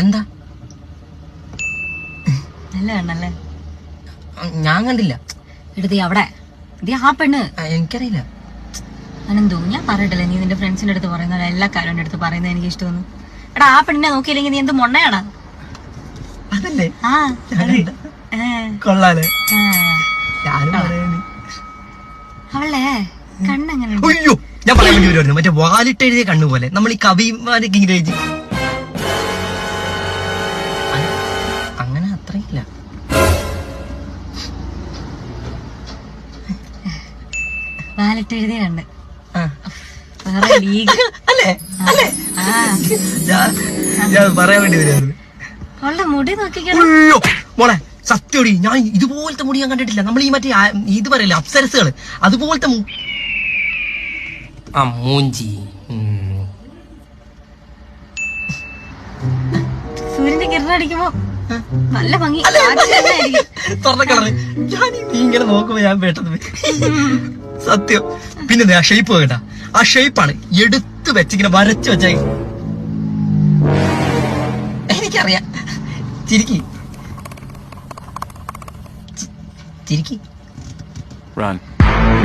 എന്താ? നല്ല കണ്ണല്ലേ ഞാൻ കണ്ടില്ല. എടുത്തി അവിടെ. ആ പെണ്ണ്. എനിക്കറിയില്ല. അനന്തോ ഞാൻ പറയട്ടില്ല നീ നിന്റെ ഫ്രണ്ട്സിന്റെ അടുത്ത് പറയുന്ന എല്ലാ കാര്യം അടുത്ത് പറയുന്നത് എനിക്ക് ഇഷ്ടമൊന്നും എടാ ആ പെണ്ണിനെ നോക്കിയില്ലെങ്കിൽ നീ എന്ത് മൊണ്ണയാടാ? അതല്ലേ? ആ കൊള്ളാലേ. അവളെ. കണ്ണെങ്ങനെ അയ്യോ ഞാൻ പറയാൻ വേണ്ടി വരുമായിരുന്നു മറ്റേ വാലിട്ട് എഴുതിയ കണ്ണുപോലെ. നമ്മൾ ഈ കവിമാരൊക്കെ ഇങ്ങനെ എഴുതി വാലിട്ട് എഴുതിയ കണ്ണ് ആ. വേറെ ലീഗ് പറയാൻ വേണ്ടി അവളുടെ മുടി നോക്കിക്കണം? അയ്യോ മോളെ സത്യോടി ഞാൻ ഇതുപോലത്തെ മുടി ഞാൻ കണ്ടിട്ടില്ല. നമ്മൾ ഈ മറ്റേ ഇത് പറയല്ലേ അപ്സരസുകൾ അതുപോലത്തെ ആ മൂഞ്ചി. സൂര്യന്റെ കിരണം അടിക്കുമ്പോ നല്ല ഭംഗി. തുറന്ന കളറ് ഞാൻ ഇങ്ങനെ നോക്കുമ്പോ ഞാൻ പെട്ടെന്ന്. സത്യം. പിന്നെ ആ ഷേപ്പ് കേട്ടാ ആ ഷേപ്പാണ് എടുത്ത് വെച്ചിങ്ങനെ വരച്ച് വെച്ച എനിക്കറിയാം. ചിരിക്കി. ചിരിക്കി.